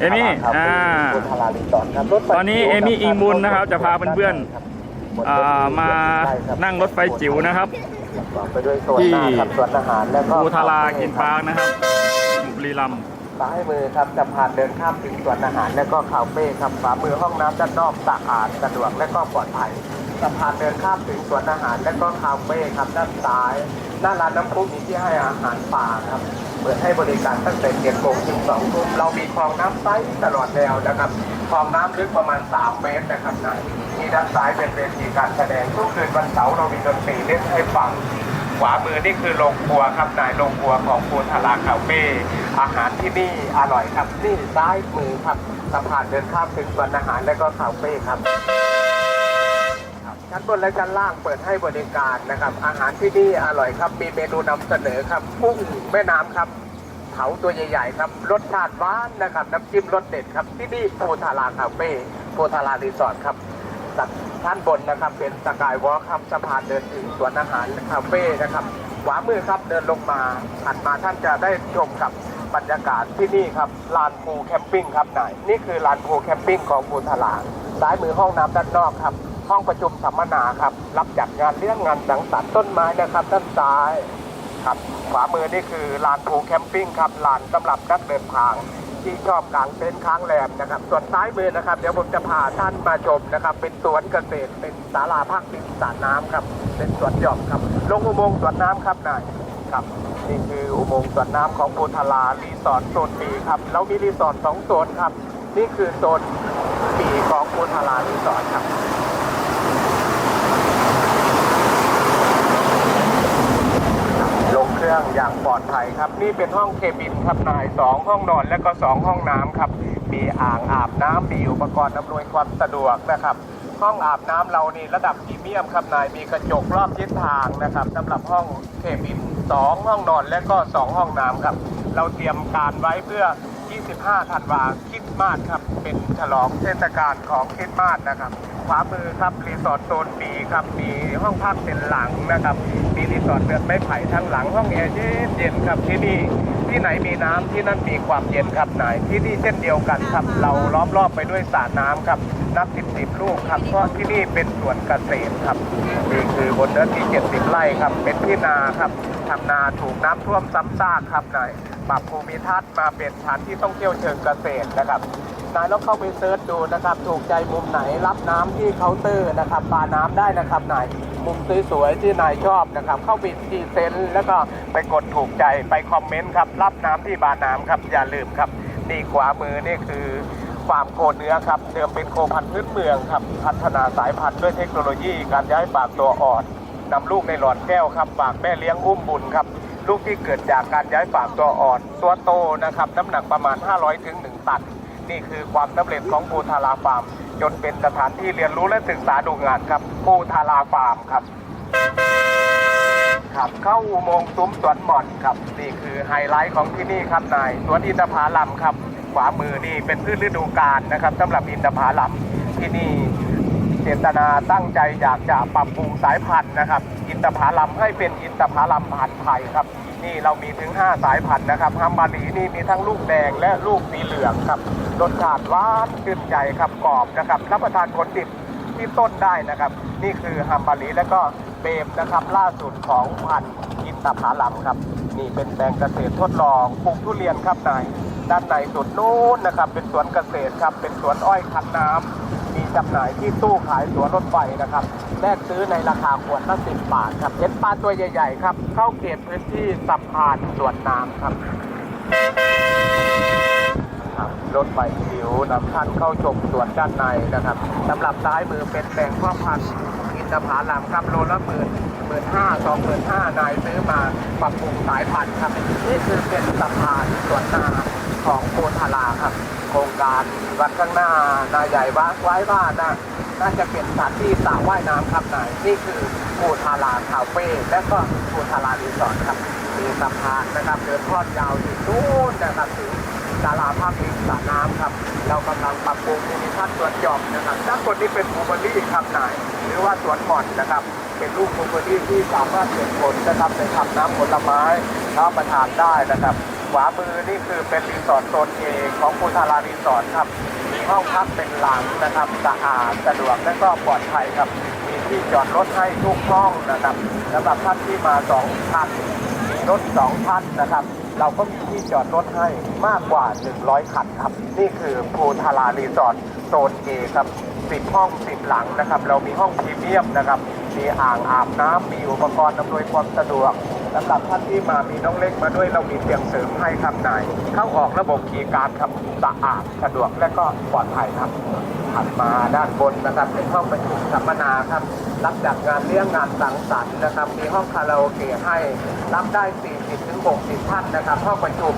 เอมี่อ่าบนทารารีสอร์ทครับรถไฟตอนนี้เอมี่อิงบุญนะครับ จะพาเพื่อนๆอ่ามานั่งรถไฟจิ๋วนะครับไปด้วยโซนหน้าครับสวนอาหารแล้วก็ภูทารากินปาร์คนะครับบุรีรัมย์ซ้ายมือครับจะผ่านเดินข้ามถึงสวนอาหารแล้วก็คาเฟ่ครับขวามือห้องน้ำด้านนอกสะอาดสะดวกและก็ปลอดภัย สะพานเดินข้ามถึงสวนอาหารและก็คาเฟ่ครับด้านซ้ายหน้าร้านน้ำพุมีที่ให้อาหารป่าครับเปิดให้บริการตั้งแต่เจ็ดโมงถึงสองทุ่มเรามีคลองน้ำใสตลอดแนวนะครับคลองน้ำลึกประมาณ 3 เมตรนะครับนายที่ด้านซ้ายเป็นเวทีการแสดงทุกคืนวันเสาร์เรามีดนตรีเล่นให้ฟังขวามือนี่คือโรงครัวครับนายโรงครัวของปูทาราคาเฟ่อาหารที่นี่อร่อยครับนี่ซ้ายมือครับสะพานเดินข้ามถึงสวนอาหารและก็คาเฟ่ครับ ชั้นบนและชั้นล่างเปิดให้บริการนะครับ อาหารที่นี่อร่อยครับ มีเมนูนำเสนอครับกุ้งแม่น้ำครับเผาตัวใหญ่ๆครับรสชาติหวานนะครับน้ำจิ้มรสเด็ดครับที่นี่ปูทาราคาเฟ่ปูทารารีสอร์ทครับท่านบนนะครับเป็นสกายวอล์คครับสะพานเดินถึงสวนอาหารคาเฟ่นะครับขวามือครับเดินลงมาถัดมาท่านจะได้ชมกับบรรยากาศที่นี่ครับลานพูแคมปิ้งครับนายนี่คือลานพูแคมปิ้งของภูทาลาซ้ายมือห้องน้ำด้านนอกครับ ห้องประชุมสัมมนาครับ รับจัดงานเลี้ยงงานสังสรรค์ต้นไม้นะครับด้านซ้ายครับขวามือนี่คือลานพูแคมปิ้งครับลานสำหรับนักเดินทางที่ชอบกางเต็นท์ค้างแรมนะครับ ส่วนซ้ายมือนะครับ เดี๋ยวผมจะพาท่านมาชมนะครับ เป็นสวนเกษตรเป็นศาลาพักดินสระน้ำครับ เป็นสวนหย่อมครับ ลงอุโมงค์สวนน้ำครับนายครับนี่คืออุโมงค์สวนน้ำของโพธารารีสอร์ทโซนปีครับเรามีรีสอร์ทสองโซนครับ นี่คือโซนปีของโพธารารีสอร์ทครับ ลงเครื่อง อดภัยครับ นี่เป็นห้องเคบินครับนายสองห้องนอนและก็สองห้องน้ำครับ มีอ่างอาบน้ำมีอุปกรณ์อำนวยความสะดวกนะครับ ห้องอาบน้ำเรานี่ระดับพรีเมียมครับนายมีกระจกรอบทิศทางนะครับสำหรับห้องเคบินสองห้องนอนและก็สองห้องน้ำครับ เราเตรียมการไว้เพื่อ 25ธันวาคริสต์มาสครับ เป็นฉลองเทศกาลของคริสต์มาสนะครับขวามือครับรีสอร์ทโซนปีครับมีห้องพักเป็นหลังนะครับ มีรีสอร์ทเรือนไม้ไผ่ทั้งหลังห้องแอร์เย็นเย็นครับที่นี่ที่ไหนมีน้ำที่นั่นมีความเย็นครับนายที่นี่เช่นเดียวกันครับ เราล้อมรอบไปด้วยสระน้ำครับนับสิบสิบลูกครับเพราะที่นี่เป็นสวนเกษตรครับนี่คือบนเนื้อที่ 70 ไร่ครับเป็นที่นาครับทำนาถูกน้ำท่วมซ้ำซากครับนาย ปรับภูมิทัศน์มาเป็นสถานที่ท่องเที่ยวเชิงเกษตรนะครับนายลองเข้าไปเซิร์ชดูนะครับ ถูกใจมุมไหนรับน้ำที่เคาน์เตอร์นะครับปาน้ำได้นะครับนายมุมสวยๆที่นายชอบนะครับ เข้าไปที่เซนแล้วก็ไปกดถูกใจไปคอมเมนต์ครับ รับน้ำที่บาน้ำครับอย่าลืมครับนี่ขวามือนี่คือฟาร์มโคเนื้อครับเดิมเป็นโคพันธุ์พื้นเมืองครับ พัฒนาสายพันธุ์ด้วยเทคโนโลยี การย้ายฝากตัวอ่อนนำลูกในหลอดแก้วครับฝากแม่เลี้ยงอุ้มบุญครับ ลูกที่เกิดจากการย้ายฝากตัวอ่อน ตัวโตนะครับน้ำหนักประมาณ 500ถึง1ตัน นี่คือความสำเร็จของภูทาราฟาร์ม จนเป็นสถานที่เรียนรู้และศึกษาดูงานครับภูทาราฟาร์มครับครับเข้าอุโมงค์ซุ้มสวนหม่อนครับนี่คือไฮไลท์ของที่นี่ครับนายสวนอินทผลัมครับขวามือนี่เป็นพืชฤดูกาลนะครับสำหรับอินทผลัมที่นี่เจตนาตั้งใจอยากจะปรับปรุงสายพันธุ์นะครับ นทผลัมให้เป็นอินทผลัมพันธุ์ไทยครับ นี่เรามีถึง 5 สายพันธุ์นะครับฮัมบารีนี่มีทั้งลูกแดงและลูกสีเหลืองครับรสชาติหวานชื่นใจครับกรอบนะครับรับประทานคนดิบที่ต้นได้นะครับ นี่คือฮัมบารีและก็เบมนะครับล่าสุดของพันธุ์อินทผลัมครับ นี่เป็นแปลงเกษตรทดลองปลูกทุเรียนครับนายด้านในสุดนู้นนะครับ เป็นสวนเกษตรครับเป็นสวนอ้อยคันน้ำมีจำหน่ายที่ตู้ขายสวนรถไฟนะครับ แลกซื้อในราคาขวดละสิบบาทครับเห็นปลาตัวใหญ่ๆครับ เข้าเขตพื้นที่สะพานสวนน้ำครับรถไฟหิวนำท่านเข้าชมสวนด้านในนะครับสำหรับซ้ายมือเป็นแปลงพ่อพันธุ์อินทผลัมครับโลละหมื่นหมื่นห้าสองหมื่นห้านายซื้อมาปรับปรุงสายพันธุ์ครับ นี่คือเป็นสะพานสวนนาของโพธาราครับ ครงการวันข้างหน้านายใหญ่ว่างไว้ว่านะน่าจะเป็นสถานที่สระว่ายน้ำครับนายนี่คือโพธาราคาเฟ่และก็โพธารารีสอร์ทครับมีสะพานนะครับเดินทอดยาวถึงนู้นนะครับถึงศาลาภาคดิสระน้ำครับ เรากำลังปรับปรุงภูมิทัศน์สวนหย่อมนะครับด้านบนนี้เป็นบลูเบอร์รี่ครับนายหรือว่าสวนหม่อนนะครับ เป็นลูกบลูเบอร์รี่ที่สามารถเก็บผลนะครับไปทำน้ำผลไม้รับประทานได้นะครับ วามือนี่คือเป็นรีสอร์ทโซนเอของภูทารารีสอร์ทครับ มีห้องพักเป็นหลังนะครับสะอาดสะดวกและก็ปลอดภัยครับ มีที่จอดรถให้ทุกห้องนะครับสำหรับท่านที่มาสองท่านมีรถสองท่านนะครับ เราก็มีที่จอดรถให้มากกว่า 100 คันครับ นี่คือภูทารารีสอร์ทโซนเอครับสิบห้องสิบหลังนะครับ เรามีห้องพรีเมียมนะครับ มีอ่างอาบน้ำมีอุปกรณ์อำนวยความสะดวก สำหรับท่านที่มามีน้องเล็กมาด้วยเรามีเตียงเสริมให้ครับนายเข้าออกระบบคีย์การครับสะอาดสะดวกและก็ปลอดภัยครับถัดมาด้านบนนะครับเป็นห้องประชุมสัมมนาครับ รับจัดงานเลี้ยงงานสังสรรค์นะครับ มีห้องคาราโอเกะให้รับได้ 40ถึง60 ท่านนะครับ ห้องประชุม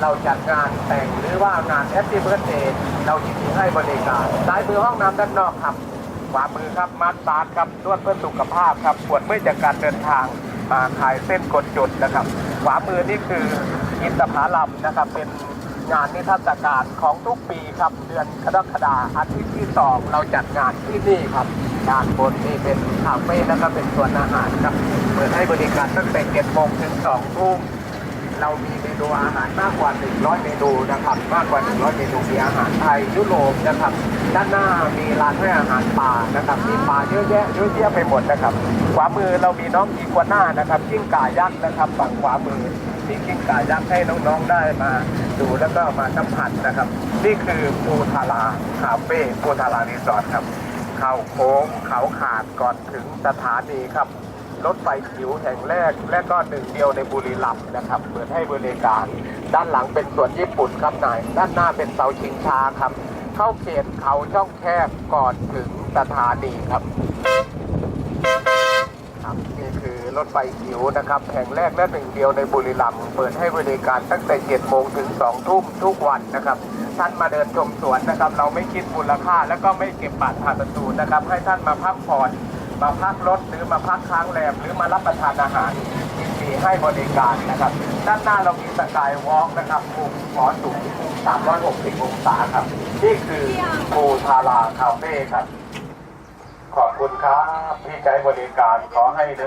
เราจัดงานแต่งหรือว่างานแอปปี้เบิร์ดเดย์เรายินดีให้บริการซ้ายมือห้องน้ำด้านนอกครับขวามือครับมาสตาร์ทครับนวดเพื่อสุขภาพครับปวดเมื่อยจากการเดินทาง มาคลายเส้นกดจุดนะครับ ขวามือนี่คืออินทผลัมนะครับ เป็นงานนิทรรศการของทุกปีครับ เดือนกรกฎาคมอาทิตย์ที่สองเราจัดงานที่นี่ครับด้านบนนี่เป็นคาเฟ่นะครับเป็นส่วนอาหารครับ เปิดให้บริการตั้งแต่7โมงถึง2ทุ่ม เรามีเมนูอาหารมากกว่า 100 เมนูนะครับ มากกว่า 100 เมนูมีอาหารไทยยุโรปนะครับ ด้านหน้ามีร้านให้อาหารป่านะครับ มีปลาเยอะแยะเยอะแยะไปหมดนะครับ ขวามือเรามีน้องอีกัวน่านะครับกิ้งก่ายักษ์นะครับ ฝั่งขวามือมีกิ้งก่ายักษ์ให้น้องๆได้มาดูแล้วก็มาสัมผัสนะครับ นี่คือภูทาราคาเฟ่ภูทารารีสอร์ทครับ เข้าโค้งเขาขาดก่อนถึงสถานีครับ รถไฟจิ๋วแห่งแรก และก็หนึ่งเดียวในบุรีรัมย์นะครับเปิดให้บริการ ด้านหลังเป็นสวนญี่ปุ่นครับนาย ด้านหน้าเป็นเสาชิงช้าครับ เข้าเขตเขาช่องแคบก่อนถึงสถานีครับครับนี่คือรถไฟจิ๋วนะครับแห่งแรกและหนึ่งเดียวในบุรีรัมย์เปิดให้บริการตั้งแต่7โมงถึง2ทุ่มทุกวันนะครับท่านมาเดินชมสวนนะครับ เราไม่คิดมูลค่า แล้วก็ไม่เก็บบัตรผ่านประตูนะครับ ให้ท่านมาพักผ่อน มาพักรถหรือมาพักค้างแรมหรือมารับประทานอาหารยินดีให้บริการนะครับ ด้านหน้าเรามีสกายวอล์กนะครับมุมหอสูง360องศาครับ นี่คือภูทาราคาเฟ่ครับ ขอบคุณครับที่ใช้บริการขอให้